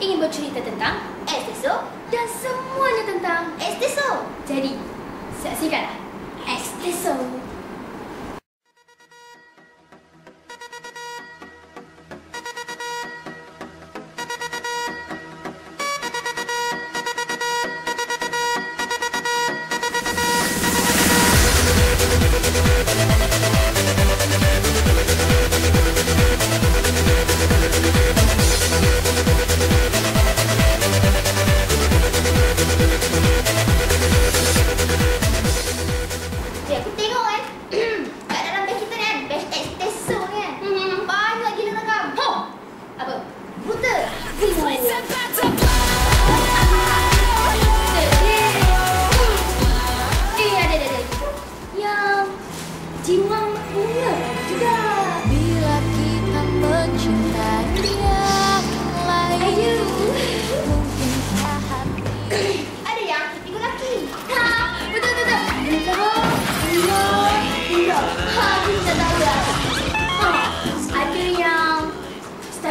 ingin bercerita tentang Esteso, dan semuanya tentang Esteso. jadi saksikanlah Esteso.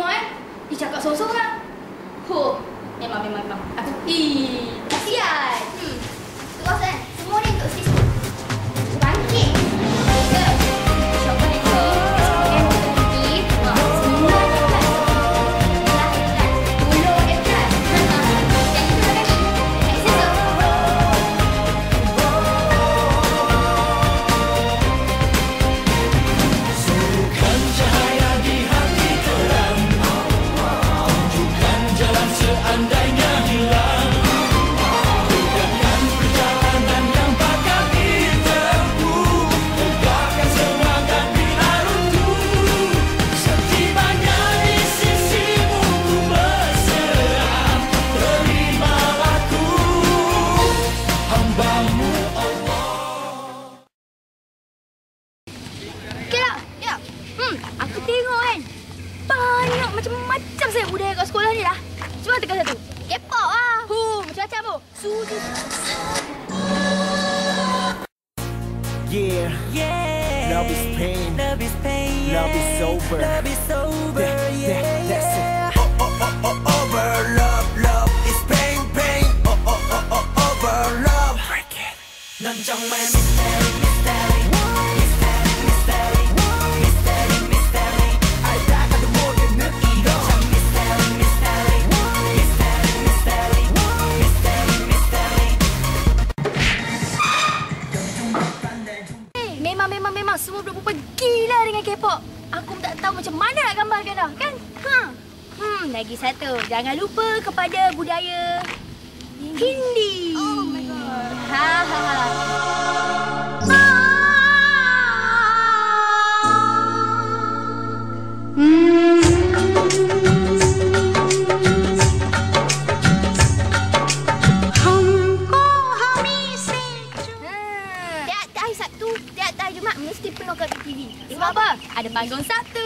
tengok kan. Dia cakap sorang-sorang. Ho, memang, memang, memang. Aku, ih, kasihan. Hmm. Terus kan, Cuba tekan satu. K-pop. Hu, macam-macam tu. Sudu. Yeah, Yeah. love is pain. Love is pain. Love is over. Love is over. Yeah, Semua perempuan gila dengan K-pop. Aku tak tahu macam mana nak gambarkan dah, kan? Ha. Hmm, lagi satu. Jangan lupa kepada budaya Hindi. Oh my god. Ha ha ha. Sebab apa? Ada panggung Sabtu.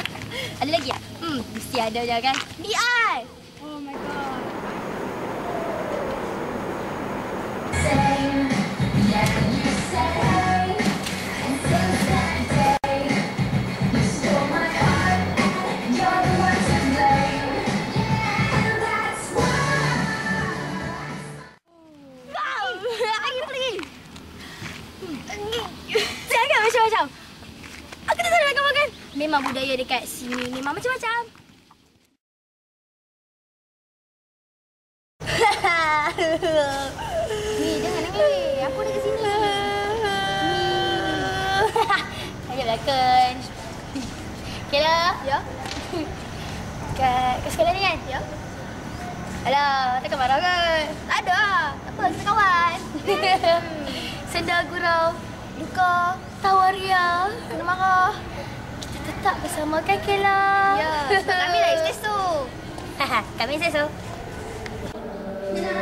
ada lagi tak? Hmm, mesti ada je kan? BI. Dekat sini memang macam-macam. Ni, jangan nangis. Aku ada kat sini. Ayo lakon. Okay lah. Ya? Kat, kat sekolah ni kan? Ya. Alah, takkan marah kan? Tak ada. Tak apa, kita kawan. Sedar gurau, duka, tawaria. Tak bersama kan Kela? Ya, sebab kami lah esteso. Kami sesu. Nak